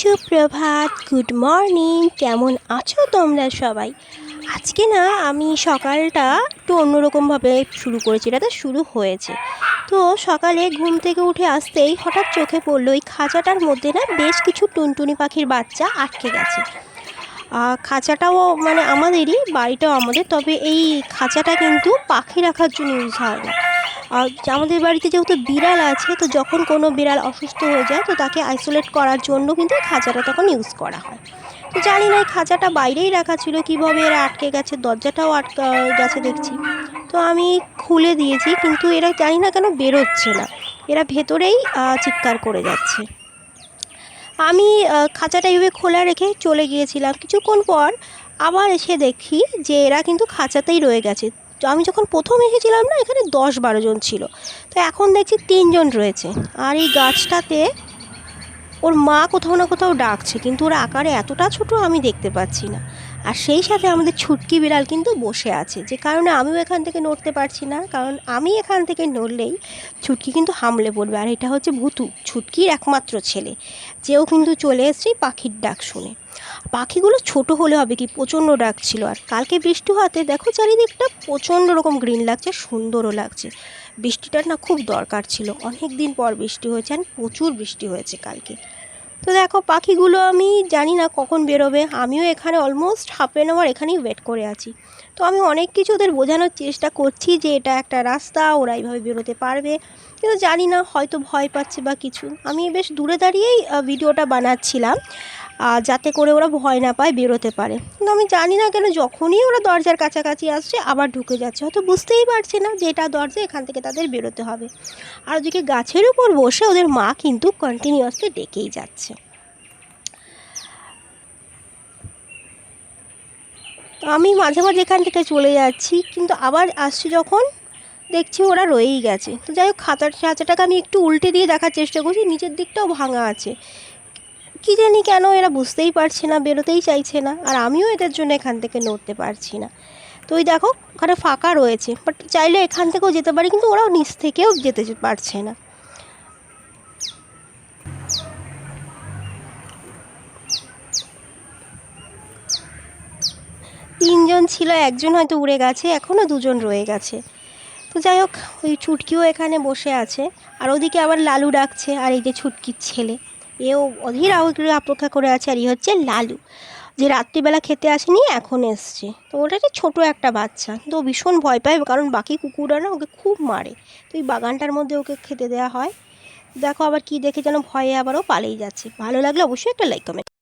সুপ্রভাত good morning কেমন আছো তোমরা সবাই? আজকে না, আমি সকালটা একটু অন্যরকমভাবে শুরু করেছি, এটা তো শুরু হয়েছে। তো সকালে ঘুম থেকে উঠে আসতেই হঠাৎ চোখে পড়ল ওই খাঁচাটার মধ্যে না বেশ কিছু টুনটুনি পাখির বাচ্চা আটকে গেছে। খাঁচাটাও মানে আমাদেরই, বাড়িটাও আমাদের, তবে এই খাঁচাটা কিন্তু পাখি রাখার জন্য ইউজ হয় না। আমাদের বাড়িতে যেহেতু বিড়াল আছে, তো যখন কোনো বিড়াল অসুস্থ হয়ে যায়, তো তাকে আইসোলেট করার জন্য কিন্তু খাঁচাটা তখন ইউজ করা হয়। তো জানি না, এই খাঁচাটা বাইরেই রাখা ছিল, কীভাবে এরা আটকে গেছে, দরজাটাও আটকা গেছে দেখছি। তো আমি খুলে দিয়েছি, কিন্তু এরা জানি না কেন বেরোচ্ছে না। এরা ভেতরেই চিৎকার করে যাচ্ছে। আমি খাঁচাটা এইভাবে খোলা রেখে চলে গিয়েছিলাম। কিছুক্ষণ পর আবার এসে দেখি যে এরা কিন্তু খাঁচাতেই রয়ে গেছে। আমি যখন প্রথম এসেছিলাম না, এখানে দশ বারো জন ছিল। তো এখন দেখছি তিনজন রয়েছে। আর এই গাছটাতে ওর মা কোথাও না কোথাও ডাকছে, কিন্তু ওর আকারে এতটা ছোট আমি দেখতে পাচ্ছি না। আর সেই সাথে আমাদের ছুটকি বিড়াল কিন্তু বসে আছে, যে কারণে আমিও এখান থেকে নড়তে পারছি না। কারণ আমি এখান থেকে নড়লেই ছুটকি কিন্তু হামলে পড়বে। আর এটা হচ্ছে ভুতু, ছুটকির একমাত্র ছেলে। যেও কিন্তু চলে এসছে পাখির ডাক শুনে। পাখিগুলো ছোট হলে হবে কি? প্রচণ্ড ডাক ছিল। আর কালকে বৃষ্টি হওয়াতে দেখো চারিদিকটা প্রচণ্ড রকম গ্রিন লাগছে, সুন্দরও লাগছে। বৃষ্টিটার না খুব দরকার ছিল। অনেক দিন পর বৃষ্টি হয়েছে আর প্রচুর বৃষ্টি হয়েছে কালকে। তো দেখো পাখিগুলো আমি জানি না কখন বেরোবে। আমিও এখানে অলমোস্ট হাফ অ্যান আওয়ার এখানেই ওয়েট করে আছি। তো আমি অনেক কিছু ওদের বোঝানোর চেষ্টা করছি যে এটা একটা রাস্তা, ওরা এইভাবে বেরোতে পারবে। কিন্তু জানি না, হয়তো ভয় পাচ্ছে বা কিছু। আমি বেশ দূরে দাঁড়িয়েই ভিডিওটা বানাচ্ছিলাম। যাতে করে ওরা ভয় না পায়, বেরোতে পারে। কিন্তু আমি জানি না কেন যখনই ওরা দরজার কাছাকাছি আসছে, আবার ঢুকে যাচ্ছে। হয়তো বুঝতেই পারছে না যে এটা দরজা, এখান থেকে তাদের বেরোতে হবে। আর ওদিকে গাছের উপর বসে ওদের মা কিন্তু কন্টিনিউয়াসলি ডেকেই যাচ্ছে। তো আমি মাঝে মাঝে এখান থেকে চলে যাচ্ছি, কিন্তু আবার আসছি যখন দেখছি ওরা রয়েই গেছে। তো যাই হোক খাতার খাঁচাটাকে আমি একটু উল্টে দিয়ে দেখার চেষ্টা করছি, নিচের দিকটাও ভাঙা আছে। কী জানি কেন এরা বুঝতেই পারছে না, বেরোতেই চাইছে না, আর আমিও এদের জন্য এখান থেকে নড়তে পারছি না। তো ওই দেখো ওখানে ফাঁকা রয়েছে বাট চাইলে এখান থেকেও যেতে পারি, কিন্তু ওরাও নিচ থেকেও যেতে পারছে না। তিনজন ছিল, একজন হয়তো উড়ে গেছে এখনও দুজন রয়ে গেছে। তো যাই হোক, ওই ছুটকিও এখানে বসে আছে, আর ওদিকে আবার লালু ডাকছে, আর এই যে ছুটকির ছেলে। এও অধীর আগ্রহে অপেক্ষা করে আছে আর ই হচ্ছে লালু। যে রাত্রিবেলা খেতে আসেনি, এখন এসছে। তো ওটা একটা ছোটো একটা বাচ্চা। তো ভীষণ ভয় পায়, কারণ বাকি কুকুররা না ওকে খুব মারে। তো এই বাগানটার মধ্যে ওকে খেতে দেওয়া হয়। দেখো আবার কি দেখে যেন ভয়ে আবারও পালিয়ে যাচ্ছে। ভালো লাগলে অবশ্যই একটা লাইক কমেন্ট